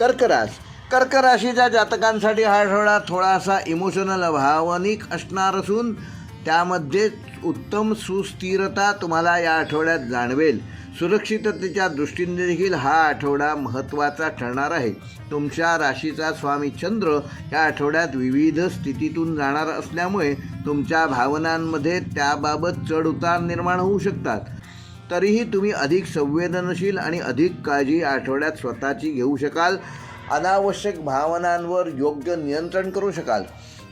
कर्क रास कर्क राशीच्या जातकांसाठी हा आठवडा थोडासा इमोशनल भावनिक असणार असून त्यामध्ये उत्तम सुस्थिरता तुम्हाला या आठवड्यात जाणवेल. सुरक्षिततेच्या दृष्टीने देखील हा आठवडा महत्त्वाचा ठरणार आहे. तुमच्या राशीचा स्वामी चंद्र या आठवड्यात विविध स्थितीतून जाणार असल्यामुळे तुमच्या भावनांमध्ये त्याबाबत चढउतार निर्माण होऊ शकतात. तरीही तुम्ही अधिक संवेदनशील आणि अधिक काळजी आठवड्यात स्वतःची घेऊ शकाल. अनावश्यक भावनांवर योग्य नियंत्रण करू शकाल.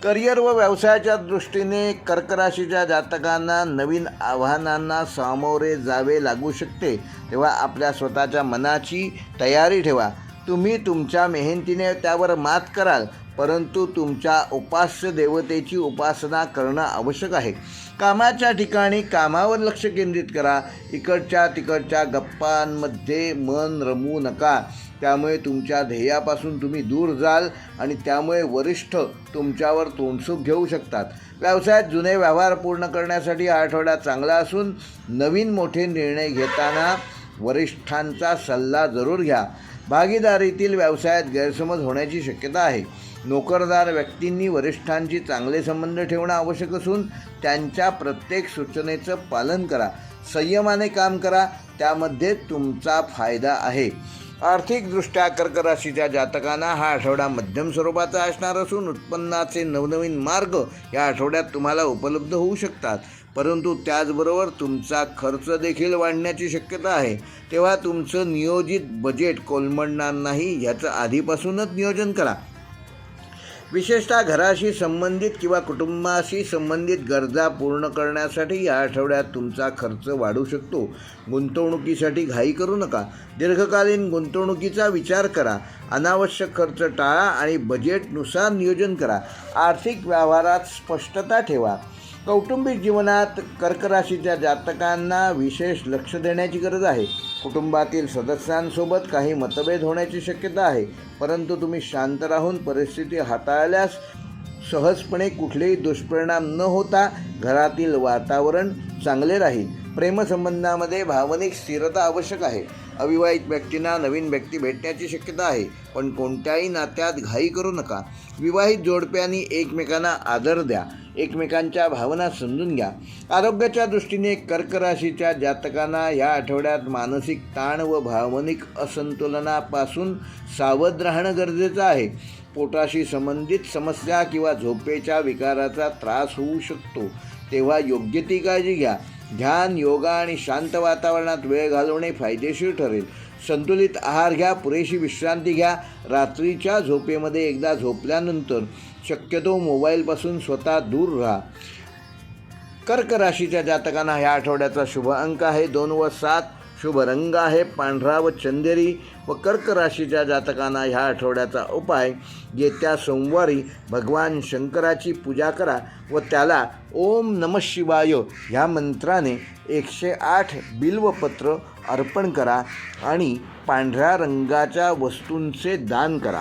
करिअर व व्यवसायाच्या दृष्टीने कर्कराशीच्या जातकांना नवीन आव्हानांना सामोरे जावे लागू शकते. तेव्हा आपल्या स्वतःच्या मनाची तयारी ठेवा. तुम्ही तुमच्या मेहनतीने त्यावर मात कराल. परंतु तुमच्या उपास्य देवतेची उपासना करणं आवश्यक आहे. कामाच्या ठिकाणी कामावर लक्ष केंद्रित करा. इकडच्या तिकडच्या गप्पांमध्ये मन रमवू नका. त्यामुळे तुमच्या ध्येयापासून तुम्ही दूर जाल आणि त्यामुळे वरिष्ठ तुमच्यावर तोंडसूक घेऊ शकतात. व्यवसायात जुने व्यवहार पूर्ण करण्यासाठी हा आठवडा चांगला असून नवीन मोठे निर्णय घेताना वरिष्ठांचा सल्ला जरूर घ्या. भागीदारीतील व्यवसायात गैरसमज होण्याची शक्यता आहे. नोकरदार व्यक्तींनी वरिष्ठांशी चांगले संबंध ठेवणं आवश्यक असून त्यांच्या प्रत्येक सूचनेचं पालन करा संयमाने काम करा त्यामध्ये तुमचा फायदा आहे. आर्थिकदृष्ट्या कर्क राशीच्या जातकांना हा आठवडा मध्यम स्वरूपाचा असणार असून उत्पन्नाचे नवनवीन मार्ग या आठवड्यात तुम्हाला उपलब्ध होऊ शकतात. परंतु त्याचबरोबर तुमचा खर्च देखील वाढण्याची शक्यता आहे. तेव्हा तुमचं नियोजित बजेट कोलमडणार नाही याचं आधीपासूनच नियोजन करा. विशेषतः घराशी संबंधित किंवा कुटुंबाशी संबंधित गरजा पूर्ण करण्यासाठी या आठवड्यात तुमचा खर्च वाढू शकतो. गुंतवणुकीसाठी घाई करू नका. दीर्घकालीन गुंतवणुकीचा विचार करा. अनावश्यक खर्च टाळा आणि बजेटनुसार नियोजन करा. आर्थिक व्यवहारात स्पष्टता ठेवा. कौटुंबिक जीवनात कर्क राशीच्या जातकांना विशेष लक्ष देण्याची गरज आहे. कुटुंबातील सदस्यांसोबत काही मतभेद होण्याची शक्यता आहे. परंतु तुम्ही शांत राहून परिस्थिती हाताळल्यास सहजपणे कुठलेही दुष्परिणाम न होता घरातील वातावरण चांगले राहील. प्रेमसंबंधामध्ये भावनिक स्थिरता आवश्यक आहे. अविवाहित व्यक्तींना नवीन व्यक्ती भेटण्याची शक्यता आहे पण कोणत्याही नात्यात घाई करू नका. विवाहित जोडप्यांनी एकमेकांना आदर द्या एकमेकांच्या भावना समजून घ्या. आरोग्याच्या दृष्टीने कर्क राशीच्या जातकांना या आठवड्यात मानसिक ताण व भावनिक असंतुलनापासून सावध राहणं गरजेचं आहे. पोटाशी संबंधित समस्या किंवा झोपेच्या विकाराचा त्रास होऊ शकतो. तेव्हा योग्य ती काळजी घ्या. ध्यान योगा आणि शांत वातावरणात वेळ घालवणे फायदेशीर ठरेल. संतुलित आहार घ्या पुरेशी विश्रांती घ्या. रात्रीच्या झोपेमध्ये एकदा झोपल्यानंतर शक्यतो मोबाईलपासून स्वतः दूर राहा. कर्क राशीच्या जातकांना ह्या आठवड्याचा शुभ अंक आहे. दोन व सात शुभ रंग आहे पांढरा व चंदेरी व कर्क राशीच्या जातकांना ह्या आठवड्याचा उपाय. येत्या सोमवारी भगवान शंकराची पूजा करा व त्याला ओम नम शिवाय ह्या मंत्राने एकशे आठ बिल्वपत्र अर्पण करा आणि पांढऱ्या रंगाच्या वस्तूंचे दान करा.